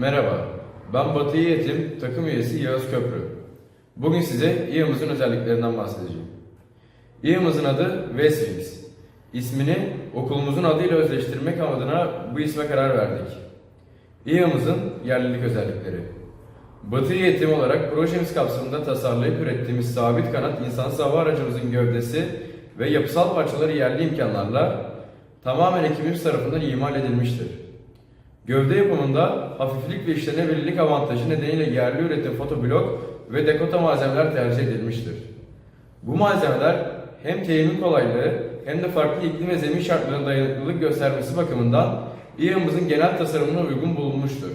Merhaba, ben Batı Yetim takım üyesi Yağız Köprü. Bugün size İHA'mızın özelliklerinden bahsedeceğim. İHA'mızın adı Westwings. İsmini okulumuzun adıyla özleştirmek adına bu isme karar verdik. İHA'mızın yerlilik özellikleri. Batı Yetim olarak projemiz kapsamında tasarlayıp ürettiğimiz sabit kanat insansız hava aracımızın gövdesi ve yapısal parçaları yerli imkanlarla tamamen ekibimiz tarafından imal edilmiştir. Gövde yapımında hafiflik ve işlenebilirlik avantajı nedeniyle yerli üretim fotoblok ve dekota malzemeler tercih edilmiştir. Bu malzemeler hem temin kolaylığı hem de farklı iklim ve zemin şartlarına dayanıklılık göstermesi bakımından İHA'mızın genel tasarımına uygun bulunmuştur.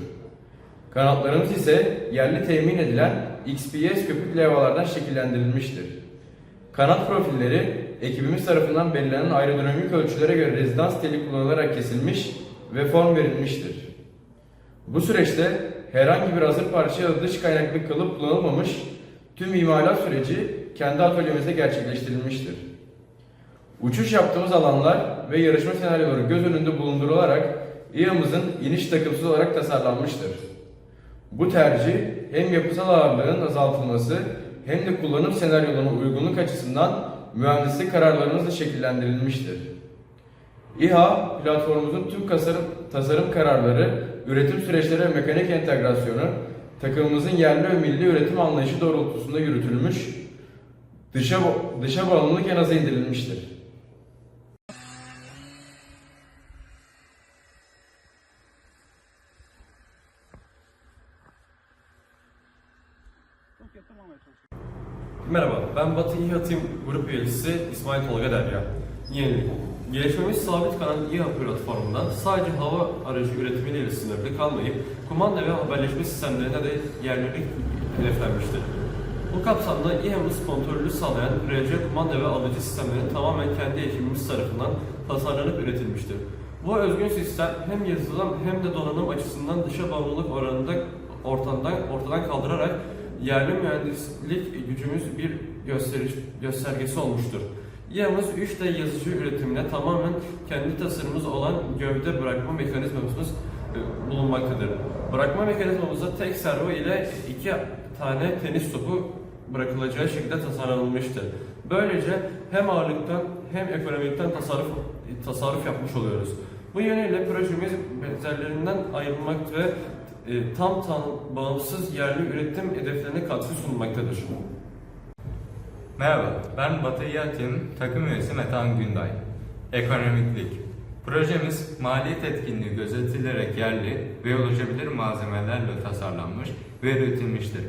Kanatlarımız ise yerli temin edilen XPS köpük levhalardan şekillendirilmiştir. Kanat profilleri ekibimiz tarafından belirlenen aerodinamik ölçülere göre rezidans teli kullanılarak kesilmiş ve form verilmiştir. Bu süreçte herhangi bir hazır parça ya da dış kaynaklı kalıp kullanılmamış, tüm imalat süreci kendi atölyemizde gerçekleştirilmiştir. Uçuş yaptığımız alanlar ve yarışma senaryoları göz önünde bulundurularak İHA'mızın iniş takımsız olarak tasarlanmıştır. Bu tercih hem yapısal ağırlığın azaltılması hem de kullanım senaryolarına uygunluk açısından mühendislik kararlarımızla şekillendirilmiştir. İHA, platformumuzun tüm tasarım, tasarım kararları, üretim süreçleri ve mekanik entegrasyonu, takımımızın yerli ve milli üretim anlayışı doğrultusunda yürütülmüş, dışa, dışa bağımlılık en aza indirilmiştir. Merhaba, ben Batı İHA Team Grup Üyesi İsmail Tolga Derya. Yenilik. Gelişmemiz sabit kanat İHA platformundan sadece hava aracı üretimiyle sınırlı kalmayıp kumanda ve haberleşme sistemlerine de yerlilik hedeflenmiştir. Bu kapsamda İHA'mız kontrolü sağlayan RC kumanda ve alıcı sistemleri tamamen kendi ekibimiz tarafından tasarlanıp üretilmiştir. Bu özgün sistem hem yazılım hem de donanım açısından dışa bağımlılık oranında ortadan, ortadan kaldırarak yerli mühendislik gücümüz bir gösteriş, göstergesi olmuştur. İHA'mız 3D yazıcı üretimine tamamen kendi tasarımımız olan gövde bırakma mekanizmamız e, bulunmaktadır. Bırakma mekanizmamızda tek servo ile iki tane tenis topu bırakılacağı şekilde tasarlanmıştır. Böylece hem ağırlıktan hem ekonomikten tasarruf, tasarruf yapmış oluyoruz. Bu yönüyle projemiz benzerlerinden ayrılmak ve e, tam tam bağımsız yerli üretim hedeflerine katkı sunmaktadır. Merhaba, ben Batı Yatim takım üyesi Metan Günday. Ekonomiklik. Projemiz maliyet etkinliği gözetilerek yerli ve ulaşabilir malzemelerle tasarlanmış ve üretilmiştir.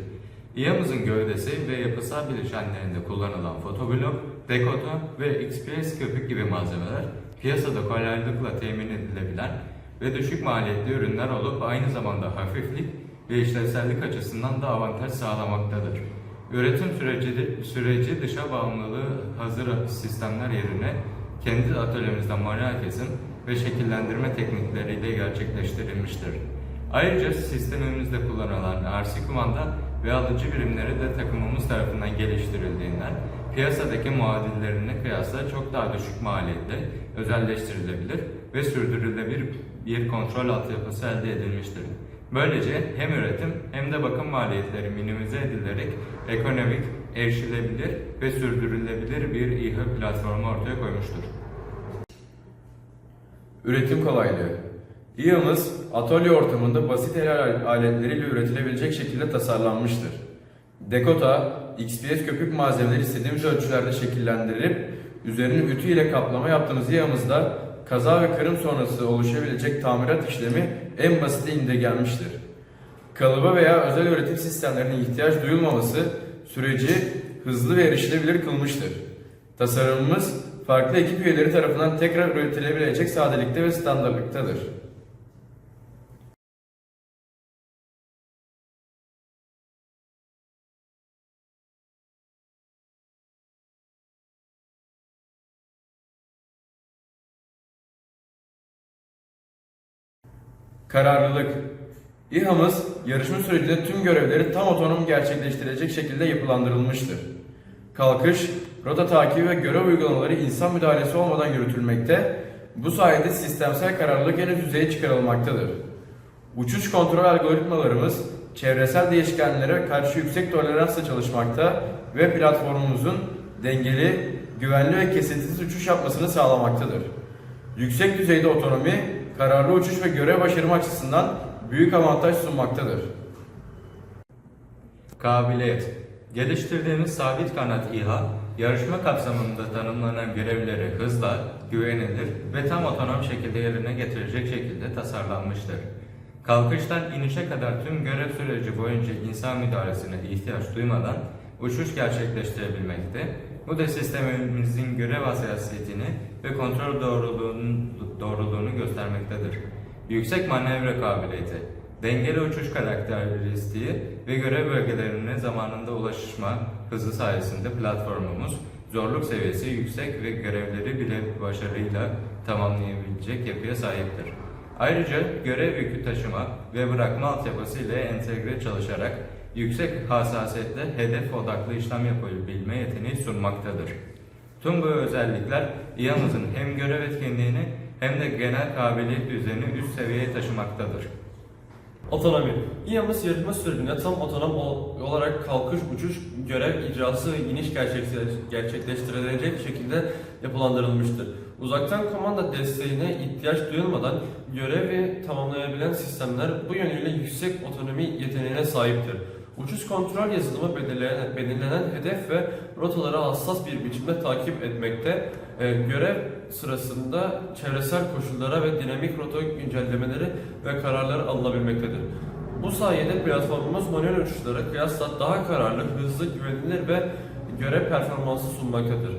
İHA'mızın gövdesi ve yapısal bileşenlerinde kullanılan fotoblok, dekota ve XPS köpük gibi malzemeler piyasada kolaylıkla temin edilebilen ve düşük maliyetli ürünler olup aynı zamanda hafiflik ve işlevsellik açısından da avantaj sağlamaktadır. Üretim süreci, süreci dışa bağımlılığı hazır sistemler yerine kendi atölyemizde manuel kesim ve şekillendirme teknikleriyle gerçekleştirilmiştir. Ayrıca sistemimizde kullanılan RC kumanda ve alıcı birimleri de takımımız tarafından geliştirildiğinden piyasadaki muadillerine kıyasla çok daha düşük maliyette özelleştirilebilir ve sürdürülebilir bir kontrol altyapısı elde edilmiştir. Böylece hem üretim hem de bakım maliyetleri minimize edilerek ekonomik, erişilebilir ve sürdürülebilir bir İHA platformu ortaya koymuştur. Üretim kolaylığı. İHA'mız atölye ortamında basit el aletleriyle üretilebilecek şekilde tasarlanmıştır. Dekota, XPS köpük malzemeleri istediğimiz ölçülerde şekillendirip üzerini ütü ile kaplama yaptığımız İHA'mızda kaza ve kırım sonrası oluşabilecek tamirat işlemi en basite indirgenmiştir. Kalıba veya özel üretim sistemlerine ihtiyaç duyulmaması süreci hızlı ve erişilebilir kılmıştır. Tasarımımız farklı ekip üyeleri tarafından tekrar üretilebilecek sadelikte ve standartlıktadır. Kararlılık. İHA'mız yarışma sürecinde tüm görevleri tam otonom gerçekleştirecek şekilde yapılandırılmıştır. Kalkış, rota takibi ve görev uygulamaları insan müdahalesi olmadan yürütülmekte, bu sayede sistemsel kararlılık en üst düzeye çıkarılmaktadır. Uçuş kontrol algoritmalarımız çevresel değişkenlere karşı yüksek toleransla çalışmakta ve platformumuzun dengeli, güvenli ve kesintisiz uçuş yapmasını sağlamaktadır. Yüksek düzeyde otonomi, kararlı uçuş ve görev başarımı açısından büyük avantaj sunmaktadır. Kabiliyet Geliştirdiğimiz sabit kanat İHA, yarışma kapsamında tanımlanan görevleri hızla, güvenilir ve tam otonom şekilde yerine getirecek şekilde tasarlanmıştır. Kalkıştan inişe kadar tüm görev süreci boyunca insan müdahalesine ihtiyaç duymadan uçuş gerçekleştirebilmekte, bu da sistemimizin görev hassasiyetini ve kontrol doğruluğunu, doğruluğunu göstermektedir. Yüksek manevra kabiliyeti, dengeli uçuş karakteristiği ve görev bölgelerine zamanında ulaşma hızı sayesinde platformumuz zorluk seviyesi yüksek ve görevleri bile başarıyla tamamlayabilecek yapıya sahiptir. Ayrıca görev yükü taşıma ve bırakma altyapısı ile entegre çalışarak yüksek hassasiyetle hedef odaklı işlem yapabilme yeteneği sunmaktadır. Tüm bu özellikler İHA'mızın hem görev hem de genel kabiliyet düzeyini üst seviyeye taşımaktadır. Otonomi. İHA'mız yarışma sürecinde tam otonom ol- olarak kalkış, uçuş, görev icrası ve iniş gerçekleş- gerçekleştirilecek şekilde yapılandırılmıştır. Uzaktan kumanda desteğine ihtiyaç duyulmadan görevi tamamlayabilen sistemler bu yönüyle yüksek otonomi yeteneğine sahiptir. Uçuş kontrol yazılımı belirlenen, belirlenen hedef ve rotaları hassas bir biçimde takip etmekte, e, görev sırasında çevresel koşullara ve dinamik rota güncellemeleri ve kararlar alınabilmektedir. Bu sayede platformumuz manuel uçuşlara kıyasla daha kararlı, hızlı, güvenilir ve görev performansı sunmaktadır.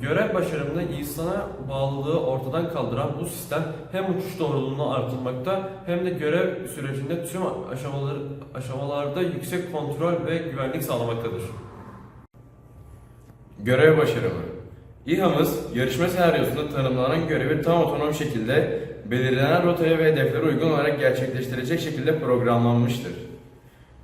Görev başarımında insana bağlılığı ortadan kaldıran bu sistem hem uçuş doğruluğunu artırmakta hem de görev sürecinde tüm aşamaları, aşamalarda yüksek kontrol ve güvenlik sağlamaktadır. Görev başarımı. İHA'mız yarışma senaryosunda tanımlanan görevi tam otonom şekilde belirlenen rotaya ve hedeflere uygun olarak gerçekleştirecek şekilde programlanmıştır.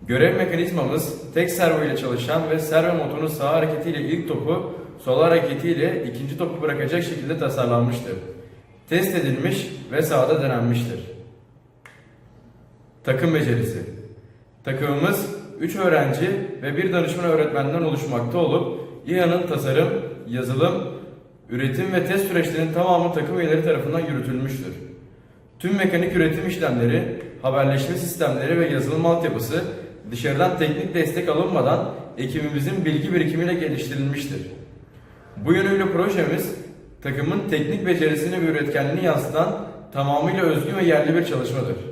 Görev mekanizmamız tek servo ile çalışan ve servo motorunun sağ hareketiyle ilk topu, sol hareketiyle ikinci topu bırakacak şekilde tasarlanmıştır. Test edilmiş ve sahada denenmiştir. Takım becerisi. Takımımız 3 öğrenci ve bir danışman öğretmenden oluşmakta olup İHA'nın tasarım, yazılım, üretim ve test süreçlerinin tamamı takım üyeleri tarafından yürütülmüştür. Tüm mekanik üretim işlemleri, haberleşme sistemleri ve yazılım altyapısı dışarıdan teknik destek alınmadan ekibimizin bilgi birikimiyle geliştirilmiştir. Bu yönüyle projemiz takımın teknik becerisini ve üretkenliğini yansıtan tamamıyla özgün ve yerli bir çalışmadır.